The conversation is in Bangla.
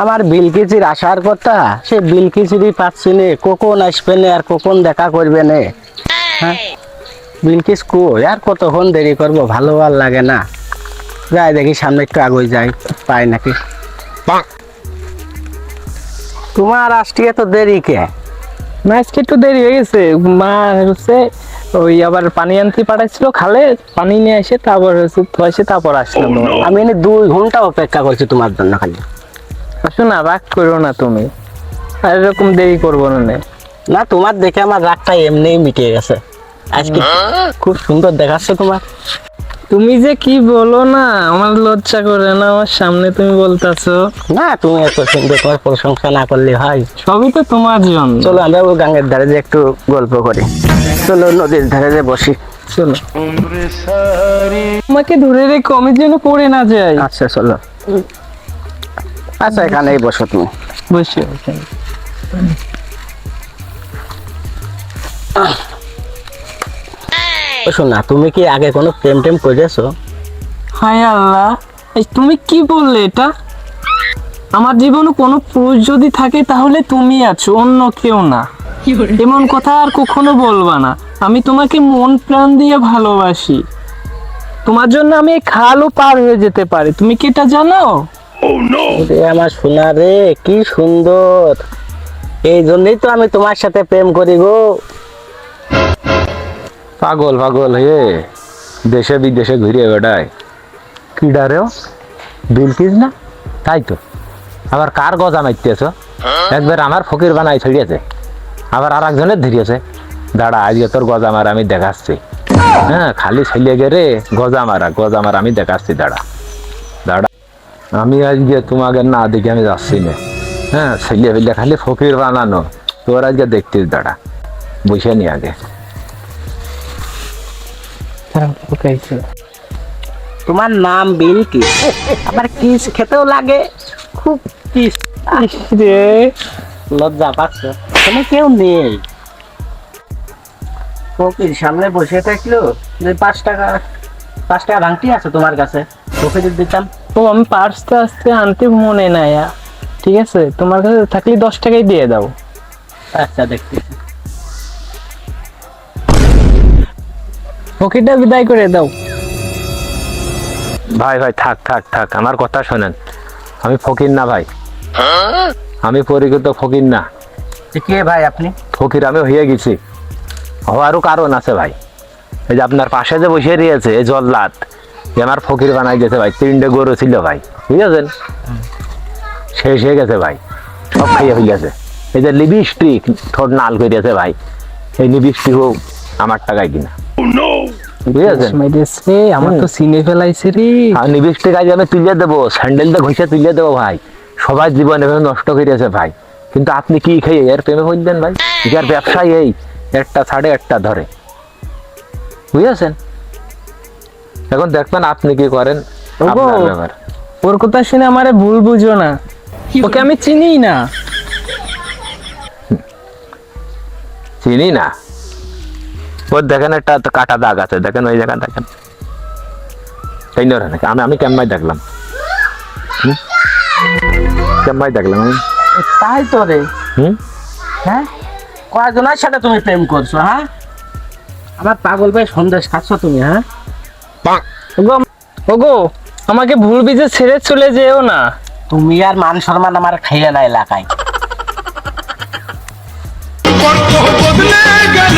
আমার বিলকিচির আসার কথা সে বিলকিচিরই পাচ্ছি নে। কখন আসবে নে আর কখন দেখা করবে নে? হ্যাঁ? বিলকিস কো আর কতক্ষণ দেরি করব? ভালো আর লাগে না। যাই দেখি সামনে একটু আগে যাই পাই নাকি। তোমার আজকে এত দেরি কে? আজকে একটু দেরি হয়ে গেছে। মা হচ্ছে ওই আবার পানি আনতে পাঠাচ্ছিল খালে পানি নিয়ে এসে তারপর হচ্ছে তারপর আসলাম আমি এনে দুই ঘণ্টা অপেক্ষা করছি তোমার জন্য খালি। শোনা রাগ করো না তুমি। আর এরকম দেরি করব না না। তোমার দেখে আমার রাগটা এমনিই মিটে গেছে। আজকে খুব সুন্দর দেখাচ্ছে তোমার। তুমি যে কি বলো না আমার লজ্জা করে না আমার সামনে তুমি বলতাছো। না তুমি এত সুন্দর তোমার প্রশংসা না করলে হয়। সবই তো তোমার জন্য। চলো আমরা ওই গাঙ্গের ধারে যে একটু গল্প করি। চলো নদীর ধারে যে বসি। চলো। আমাকে ধরে রেখো আমি যেন পড়ে না যাই। আচ্ছা চলো। আচ্ছা এখানেই বসো তুমি বসে না তুমি কি আগে কোনো প্রেম টেম করেছ? হায় আল্লাহ এই তুমি কি বললে এটা? আমার জীবনে কোনো পুরুষ যদি থাকে তাহলে তুমি আছো অন্য কেউ না। এমন কথা আর কখনো বলবা না। আমি তোমাকে মন প্রাণ দিয়ে ভালোবাসি। তোমার জন্য আমি খালও পার হয়ে যেতে পারি। তুমি কি এটা জানো? আমার সোনা রে কি সুন্দর। এই জন্যই তো আমি তোমার সাথে প্রেম করি গো। পাগল পাগল হয়ে দেশে বিদেশে ঘুরে বেড়ায়। কি ডারেও বিলকিস না? তাই তো। আবার কার গজা মারতেছ একবার আমার ফকির বানাই ছড়িয়েছে। আবার আর একজনের ধরিয়েছে। দাঁড়া আজকে তোর গজা মারা আমি দেখাচ্ছি। হ্যাঁ খালি ছেলে গেরে গজা মারা গজা মারা আমি দেখাচ্ছি দাঁড়া। আমি আজকে তোমাকে না দেখে আমি যাচ্ছি না। হ্যাঁ ছেলে ফেলে খালি ফকির বানানো। তোর আজকে দেখতিস দাঁড়া। বসে নি আগে। তোমার নাম বিলকি আবার কিস খেতেও লাগে? খুব কিস। রে। লজ্জা পাচ্ছ? তুমি কেউ নেই। ফকির সামনে বসে থাকল। যে পাঁচ টাকা পাঁচ টাকা ভাঙটি আছে তোমার কাছে। ফকির দিতাম। ও আমি পার্সটা আসতে আনতে মনে নাই ঠিক আছে? তোমার কাছে থাকলে দশ টাকাই দিয়ে দাও। আচ্ছা দেখছি ফকিরটা বিদায় করে দাও। ভাই ভাই থাক থাক থাক আমার কথা শোনেন। আমি ফকির না ভাই। আমি পরিচিত ফকির না। কে ভাই আপনি? ফকির আমি হয়ে গেছি। হওয়ারও কারণ আছে ভাই। এই যে আপনার পাশে যে বসে রয়েছে এই জল্লাদ। যে আমার ফকির বানাই গেছে ভাই তিনটে গরু ছিল ভাই বুঝেছেন? শেষ হয়ে গেছে ভাই সব খাইয়ে হয়ে গেছে। এই যে লিপস্টিক ঠোঁট নাল করিয়েছে ভাই এই লিপস্টিকও আমার টাকায় কিনা। বুঝেছেন? আমার তো সিনে ফেলাইছে রে। লিপস্টিক আজ আমি তুলে দেবো স্যান্ডেলটা ঘষে তুলে দেবো ভাই। সবার জীবন এভাবে নষ্ট ভাই। কিন্তু আপনি কি খেয়ে এর প্রেমে ভাই? যার ব্যবসায় এই একটা ছাড়ে একটা ধরে। বুঝেছেন? এখন দেখবেন আপনি কি করেন। আপনার ব্যাপার। ওর কথা শুনে আমারে ভুল বুঝো না। ওকে আমি চিনি না। চিনি না? ওর দেখেন একটা কাটা দাগ আছে দেখেন ওই জায়গা দেখেন। তাই না নাকি আমি আমি কেমন দেখলাম? কেমন দেখলাম আমি। তাই তো রে। হুম? হ্যাঁ? কয়জনের সাথে তুমি প্রেম করছ হ্যাঁ? আমার পাগল ভাই সন্দেশ খাচ্ছ তুমি হ্যাঁ? ওগো ওগো আমাকে ভুল বুঝে ছেড়ে চলে যেও না। তুমি আর মান সম্মান আমার খাইয়ে না এলাকায়। বদলে গেল